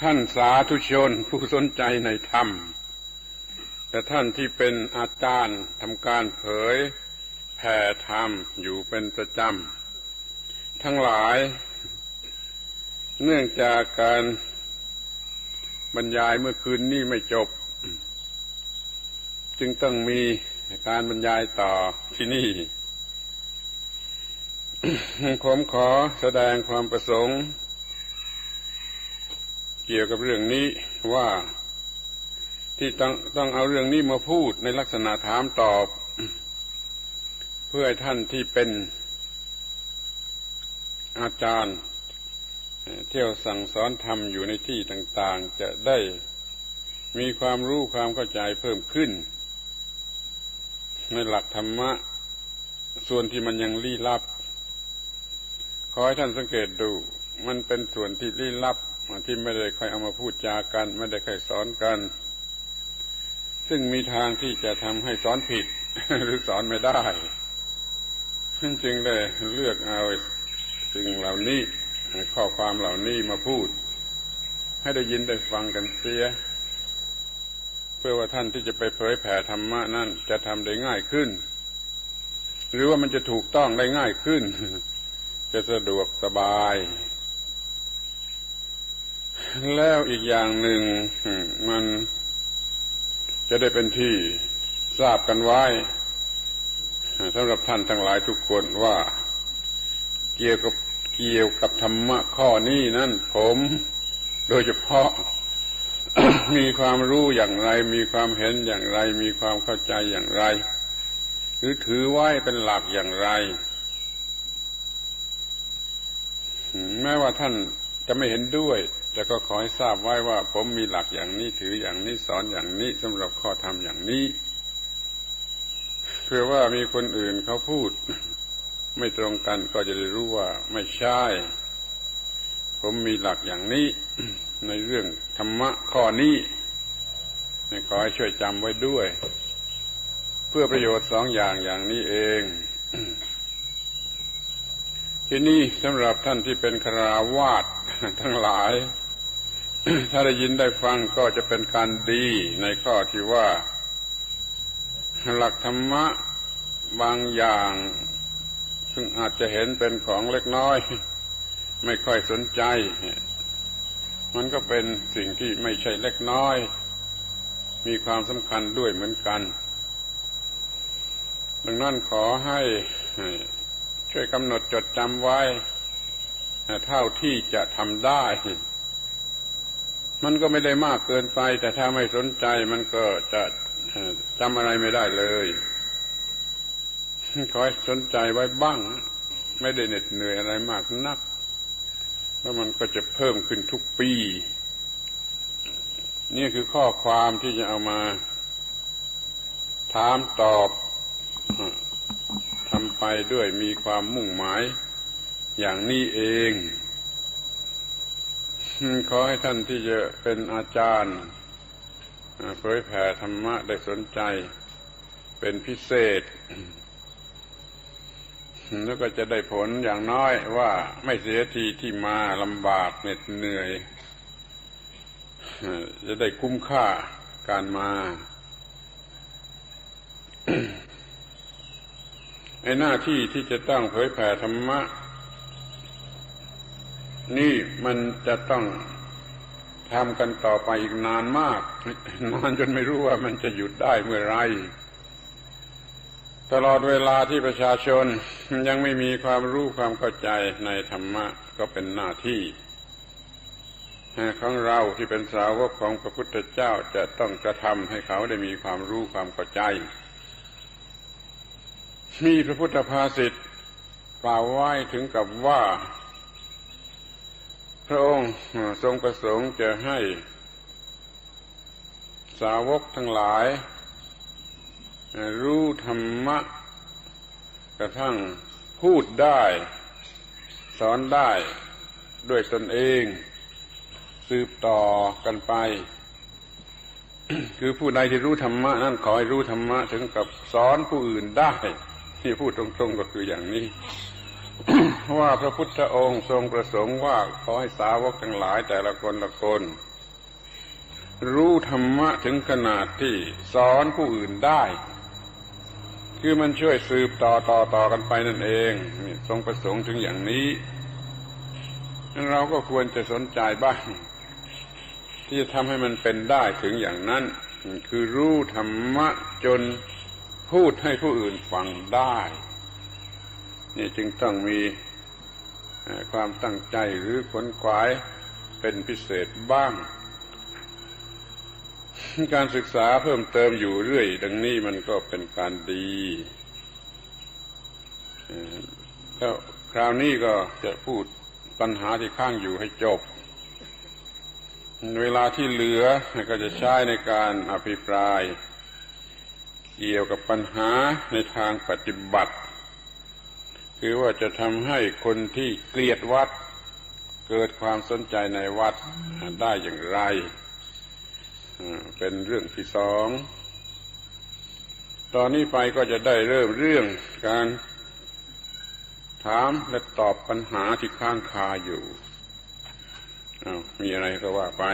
ท่านสาธุชนผู้สนใจในธรรมแต่ท่านที่เป็นอาจารย์ทำการเผยแผ่ธรรมอยู่เป็นประจำ ทั้งหลาย เนื่องจากการบรรยายเมื่อคืนนี้ไม่จบ จึงต้องมีการบรรยายต่อที่นี่ ผมขอแสดงความประสงค์ เกี่ยวกับเรื่องนี้ว่าที่ต้องต้องเอาเรื่องนี้มาพูดในลักษณะถามตอบ เพื่อให้ท่านที่เป็นอาจารย์ เที่ยวสั่งสอนธรรมอยู่ในที่ต่าง ๆ จะได้มีความรู้ความเข้าใจเพิ่มขึ้น ในหลักธรรมะ ส่วนที่มันยังลี้ลับ ขอให้ท่านสังเกตดู มันเป็นส่วนที่ลี้ลับที่ไม่ได้ค่อยเอามาพูดจากัน ไม่ได้ค่อยสอนกัน ซึ่งมีทางที่จะทำให้สอนผิด หรือสอนไม่ได้จึงได้เลือกเอาสิ่งเหล่านี้ข้อความเหล่านี้มาพูด ให้ได้ยินได้ฟังกันเสีย เพื่อว่าท่านที่จะไปเผยแผ่ธรรมะนั่นจะทำได้ง่ายขึ้น หรือว่ามันจะถูกต้องได้ง่ายขึ้น จะสะดวกสบาย แล้วอีกอย่างหนึ่งมันจะได้เป็นที่ทราบกันไว้สำหรับท่านทั้งหลายทุกคนว่า เกี่ยวกับเกี่ยวกับธรรมะข้อนี้นั้นผมโดยเฉพาะมีความรู้อย่างไร มีความเห็นอย่างไร มีความเข้าใจอย่างไร หรือถือไว้เป็นหลักอย่างไร แม้ว่าท่านจะไม่เห็นด้วย แต่ก็ขอให้ทราบไว้ว่า ผมมีหลักอย่างนี้ถืออย่างนี้สอนอย่างนี้สำหรับข้อธรรมอย่างนี้เพื่อว่ามีคนอื่นเขาพูด ไม่ตรงกันก็จะได้รู้ว่าไม่ใช่ ผมมีหลักอย่างนี้ ในเรื่องธรรมะข้อนี้ขอให้ช่วยจำไว้ด้วย เพื่อประโยชน์สองอย่างอย่างนี้เอง ที่นี่สำหรับท่านที่เป็นคราวาสทั้งหลาย ถ้าได้ยินได้ฟังก็จะเป็นการดีในข้อที่ว่า หลักธรรมะบางอย่าง ซึ่งอาจจะเห็นเป็นของเล็กน้อย ไม่ค่อยสนใจ มันก็เป็นสิ่งที่ไม่ใช่เล็กน้อย มีความสำคัญด้วยเหมือนกัน ดังนั้นขอให้ ช่วยกำหนดจดจำไว้ เท่าที่จะทำได้ มันก็ไม่ได้มากเกินไป แต่ถ้าไม่สนใจมันก็จะจำอะไรไม่ได้เลยขอให้สนใจไว้บ้าง ไม่ได้เหน็ดเหนื่อยอะไรมากนัก แล้วมันก็จะเพิ่มขึ้นทุกปี นี่คือข้อความที่จะเอามา ถามตอบ ทำไปด้วยมีความมุ่งหมาย อย่างนี้เอง ขอให้ท่านที่จะเป็นอาจารย์เผยแผ่ธรรมะได้สนใจ เป็นพิเศษ แล้วก็จะได้ผลอย่างน้อยว่าไม่เสียทีที่มาลำบากเหน็ดเหนื่อย จะได้คุ้มค่าการมา ไอ้หน้าที่ที่จะต้องเผยแผ่ธรรมะ นี่มันจะต้องทำกันต่อไปอีกนานมาก นานจนไม่รู้ว่ามันจะหยุดได้เมื่อไร ตลอดเวลาที่ประชาชนยังไม่มีความรู้ความเข้าใจในธรรมะก็เป็นหน้าที่ของเราที่เป็นสาวกของพระพุทธเจ้าจะต้องกระทำให้เขาได้มีความรู้ความเข้าใจ มีพระพุทธภาษิตกล่าวไว้ถึงกับว่า พระองค์ทรงประสงค์จะให้ สาวกทั้งหลาย รู้ธรรมะ กระทั่งพูดได้ สอนได้ด้วยตนเอง สืบต่อกันไป คือผู้ใดที่รู้ธรรมะ นั่นขอให้รู้ธรรมะ ถึงกับสอนผู้อื่นได้ ที่พูดตรงๆก็คืออย่างนี้ ว่าพระพุทธองค์ทรงประสงค์ว่าขอให้สาวกทั้งหลายแต่ละคนละคน รู้ธรรมะถึงขนาดที่สอนผู้อื่นได้ คือมันช่วยสืบต่อต่อต่อกันไปนั่นเองนี่ทรงประสงค์ถึงอย่างนี้เราก็ควรจะสนใจบ้าง ที่จะทำให้มันเป็นได้ถึงอย่างนั้น คือรู้ธรรมะจน พูดให้ผู้อื่นฟังได้ นี่จึงต้องมีความตั้งใจหรือขนขวายเป็นพิเศษบ้าง การศึกษาเพิ่มเติมอยู่เรื่อย ดังนี้มันก็เป็นการดีแล้วคราวนี้ก็จะพูดปัญหาที่ข้างอยู่ให้จบ เวลาที่เหลือก็จะใช้ในการอภิปราย เกี่ยวกับปัญหาในทางปฏิบัติ คือว่าจะทำให้คนที่เกลียดวัด เกิดความสนใจในวัดได้อย่างไร เป็นเรื่องที่สอง ตอนนี้ไปก็จะได้เริ่มเรื่องการถามและตอบปัญหาที่ข้างคาอยู่อ้าวมีอะไรก็ว่าไป